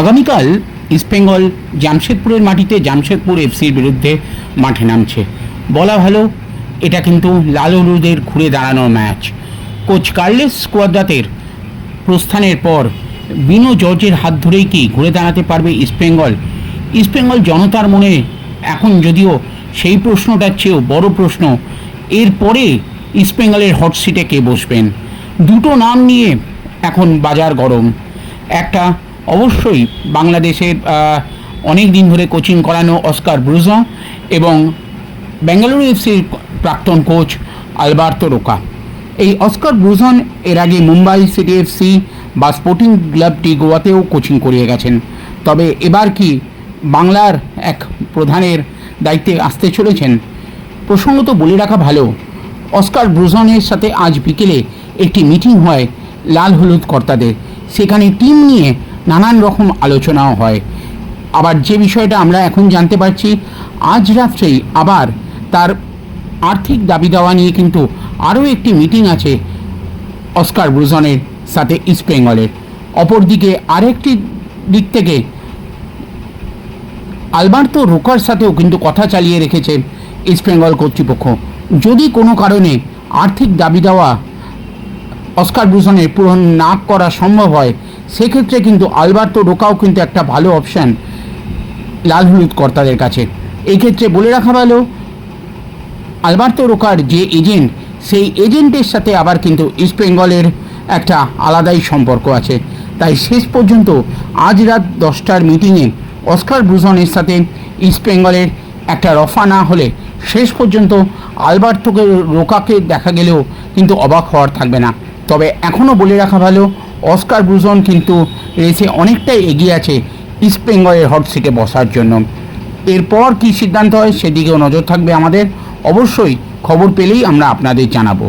আগামীকাল ইস্টবেঙ্গল জামশেদপুরের মাটিতে জামশেদপুর এফসির বিরুদ্ধে মাঠে নামছে। বলা ভালো, এটা কিন্তু লাল হলুদের ঘুরে দাঁড়ানোর ম্যাচ। কোচ কার্লেস স্কোয়াদ্রাতের প্রস্থানের পর বিনো জর্জের হাত ধরেই কি ঘুরে দাঁড়াতে পারবে ইস্টবেঙ্গল ইস্টবেঙ্গল জনতার মনে এখন যদিও সেই প্রশ্নটার চেয়েও বড় প্রশ্ন, এরপরে ইস্টবেঙ্গলের হট সিটে কে বসবেন? দুটো নাম নিয়ে এখন বাজার গরম। একটা অবশ্যই বাংলাদেশের অনেক দিন ধরে কোচিং করানো অস্কার ব্রুজো এবং বেঙ্গালুরু এফসির প্রাক্তন কোচ আলবার্তো রোকা। এই অস্কার ব্রুজন এর আগে মুম্বাই সিটি এফসি বা স্পোর্টিং ক্লাবটি গোয়াতেও কোচিং করিয়ে গেছেন। তবে এবার কি বাংলার এক প্রধানের দায়িত্বে আসতে চলেছেন? প্রসঙ্গত বলে রাখা ভালো, অস্কার ব্রুজনের সাথে আজ বিকেলে একটি মিটিং হয় লাল হলুদ কর্তাদের। সেখানে টিম নিয়ে নানান রকম আলোচনাও হয়। আবার যে বিষয়টা আমরা এখন জানতে পারছি, আজ রাত্রেই আবার তার আর্থিক দাবি দেওয়া নিয়ে কিন্তু আরও একটি মিটিং আছে অস্কার ব্রুজনের সাথে ইস্ট বেঙ্গলের। অপরদিকে আরেকটি দিক থেকে আলবার্তো রোকার সাথেও কিন্তু কথা চালিয়ে রেখেছে ইস্ট বেঙ্গল কর্তৃপক্ষ। যদি কোনো কারণে আর্থিক দাবি দেওয়া অস্কার ব্রুজনের পূরণ না করা সম্ভব হয়, সেক্ষেত্রে কিন্তু আলবার্তো রোকাও কিন্তু একটা ভালো অপশান লাল হলুদ কর্তাদের কাছে। এই ক্ষেত্রে বলে রাখা ভালো, আলবার্তো রোকার যে এজেন্ট সেই এজেন্টের সাথে আবার কিন্তু ইস্ট বেঙ্গলের একটা আলাদাই সম্পর্ক আছে। তাই শেষ পর্যন্ত আজ রাত দশটার মিটিংয়ে অস্কার ব্রুজনের সাথে ইস্ট বেঙ্গলের একটা রফা না হলে শেষ পর্যন্ত আলবার্তোকে রোকাকে দেখা গেলেও কিন্তু অবাক হওয়ার থাকবে না। তবে এখনও বলে রাখা ভালো, অস্কার ব্রুজন কিন্তু রেসে অনেকটাই এগিয়ে আছে ইস্ট বেঙ্গলের হট সিটে বসার জন্য। এরপর কি সিদ্ধান্ত হয় সেদিকেও নজর থাকবে আমাদের। অবশ্যই খবর পেলেই আমরা আপনাদের জানাব।